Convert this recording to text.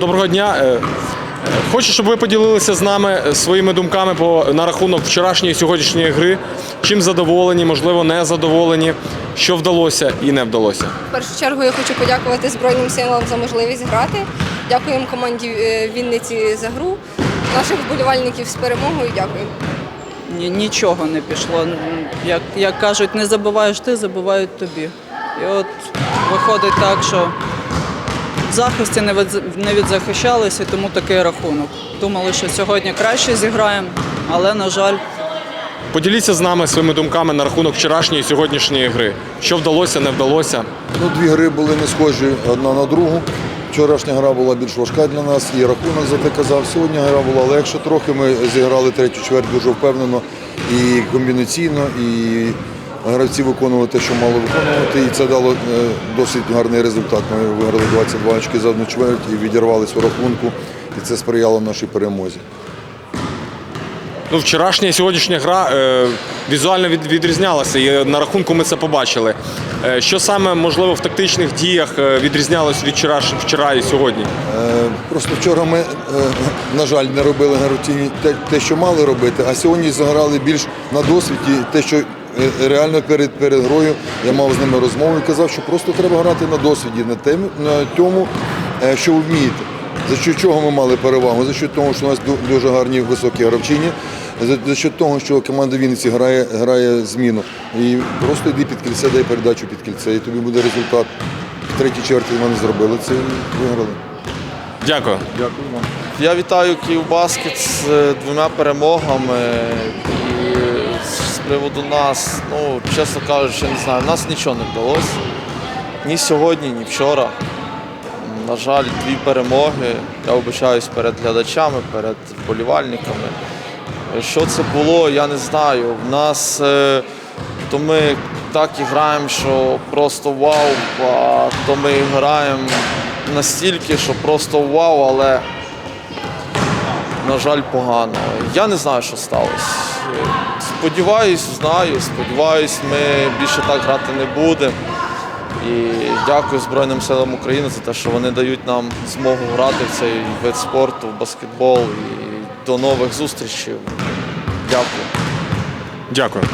Доброго дня. Е, Хочу, щоб ви поділилися з нами е, своїми думками по на рахунок вчорашньої і сьогоднішньої гри. Чим задоволені, можливо, не задоволені, що вдалося і не вдалося. В першу чергу я хочу подякувати Збройним силам за можливість грати. Дякуємо команді е, Вінниці за гру. Наших вболівальників з перемогою дякую. Ні, нічого не пішло. Як, як кажуть, не забуваєш ти, забувають тобі. І от виходить так, що в захисті не, від, не відзахищалися, тому такий рахунок. Думали, що сьогодні краще зіграємо, але, на жаль, Поділіться з нами своїми думками на рахунок вчорашньої і сьогоднішньої гри. Що вдалося, не вдалося. Ну, дві гри були не схожі одна на другу. Вчорашня гра була більш важка для нас, і рахунок за те казав. Сьогодні гра була легша трохи. Ми зіграли третю чверть дуже впевнено і комбінаційно, і гравці виконували те, що мали виконувати. І це дало е, досить гарний результат. Ми виграли 22 очки за одну чверть і відірвалися в рахунку, і це сприяло нашій перемозі. Ну, вчорашня і сьогоднішня гра е, візуально від, відрізнялася, і на рахунку ми це побачили. Е, що саме можливо в тактичних діях е, відрізнялось від вчора, вчора і сьогодні? Е, Просто вчора ми, е, на жаль, не робили гравці те, те, що мали робити, а сьогодні заграли більш на досвіді, те, що е, реально перед, перед грою я мав з ними розмову і казав, що просто треба грати на досвіді, на, тем, на тому, е, що ви вмієте. За що чого ми мали перевагу? За що того, що у нас дуже гарні високі гравчині, за, за що того, що команда Вінниці грає, грає зміну. І просто йди під кільце, дай передачу під кільце, і тобі буде результат. В третій чверті вони зробили це і виграли. Дякую. Дякую вам. Я вітаю Київбаскет з е, двома перемогами. Приводу нас, ну, чесно кажучи, не знаю, нас нічого не вдалося. Ні сьогодні, ні вчора. На жаль, дві перемоги. Я вибачаюсь перед глядачами, перед вболівальниками. Що це було, я не знаю. В нас е, то ми так і граємо, що просто вау, а то ми граємо настільки, що просто вау, але на жаль, погано. Я не знаю, що сталося. Сподіваюсь, знаю, сподіваюсь, ми більше так грати не будемо. І дякую Збройним силам України за те, що вони дають нам змогу грати в цей вид спорту, в баскетбол. І до нових зустрічей. Дякую. Дякую.